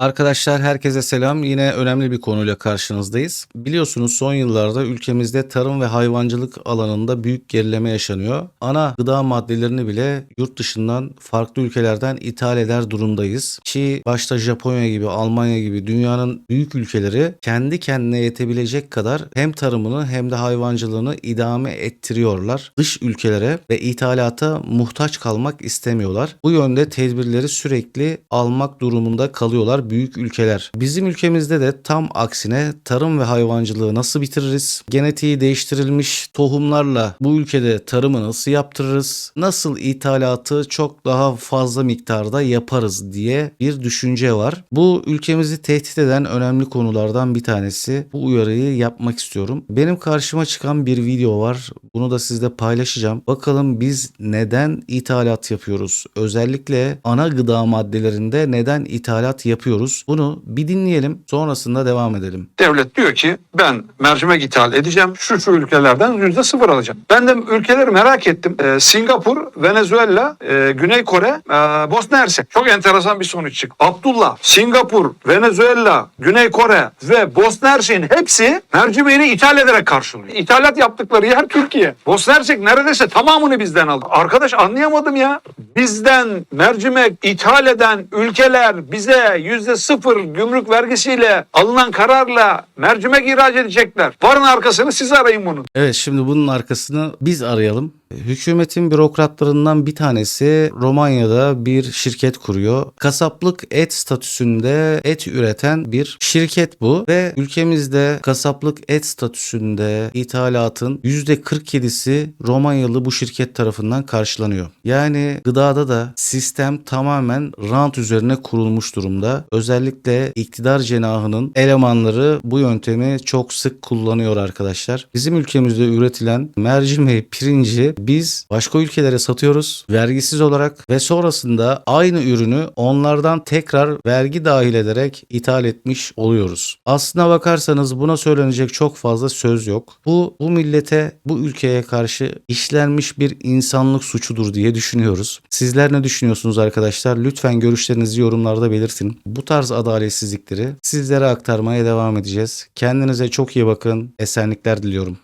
Arkadaşlar herkese selam. Yine önemli bir konuyla karşınızdayız. Biliyorsunuz son yıllarda ülkemizde tarım ve hayvancılık alanında büyük gerileme yaşanıyor. Ana gıda maddelerini bile yurt dışından farklı ülkelerden ithal eder durumdayız. Ki başta Japonya gibi, Almanya gibi dünyanın büyük ülkeleri kendi kendine yetebilecek kadar hem tarımını hem de hayvancılığını idame ettiriyorlar. Dış ülkelere ve ithalata muhtaç kalmak istemiyorlar. Bu yönde tedbirleri sürekli almak durumunda kalıyorlar büyük ülkeler. Bizim ülkemizde de tam aksine tarım ve hayvancılığı nasıl bitiririz? Genetiği değiştirilmiş tohumlarla bu ülkede tarımı nasıl yaptırırız? Nasıl ithalatı çok daha fazla miktarda yaparız diye bir düşünce var. Bu ülkemizi tehdit eden önemli konulardan bir tanesi. Bu uyarıyı yapmak istiyorum. Benim karşıma çıkan bir video var. Bunu da sizle paylaşacağım. Bakalım biz neden ithalat yapıyoruz? Özellikle ana gıda maddelerinde neden ithalat yapıyoruz? Bunu bir dinleyelim. Sonrasında devam edelim. Devlet diyor ki ben mercimek ithal edeceğim. Şu şu ülkelerden yüzde sıfır alacağım. Ben de ülkeleri merak ettim. Ee, Singapur, Venezuela, e, Güney Kore, e, Bosna Hersek. Çok enteresan bir sonuç çıktı. Abdullah, Singapur, Venezuela, Güney Kore ve Bosna Hersek'in hepsi mercimeğini ithal ederek karşılıyor. İthalat yaptıkları yer Türkiye. Bosna Hersek neredeyse tamamını bizden aldı. Arkadaş anlayamadım ya. Bizden mercimek ithal eden ülkeler bize yüzde sıfır gümrük vergisiyle alınan kararla mercimek ihraç edecekler. Varın arkasını siz arayın bunun. Evet şimdi bunun arkasını biz arayalım. Hükümetin bürokratlarından bir tanesi Romanya'da bir şirket kuruyor. Kasaplık et statüsünde et üreten bir şirket bu ve ülkemizde kasaplık et statüsünde ithalatın %47'si Romanyalı bu şirket tarafından karşılanıyor. Yani gıdada da sistem tamamen rant üzerine kurulmuş durumda. Özellikle iktidar cenahının elemanları bu yöntemi çok sık kullanıyor arkadaşlar. Bizim ülkemizde üretilen mercimeği, pirinci biz başka ülkelere satıyoruz vergisiz olarak ve sonrasında aynı ürünü onlardan tekrar vergi dahil ederek ithal etmiş oluyoruz. Aslına bakarsanız buna söylenecek çok fazla söz yok. Bu bu millete, bu ülkeye karşı işlenmiş bir insanlık suçudur diye düşünüyoruz. Sizler ne düşünüyorsunuz arkadaşlar? Lütfen görüşlerinizi yorumlarda belirtin. Bu tarz adaletsizlikleri sizlere aktarmaya devam edeceğiz. Kendinize çok iyi bakın. Esenlikler diliyorum.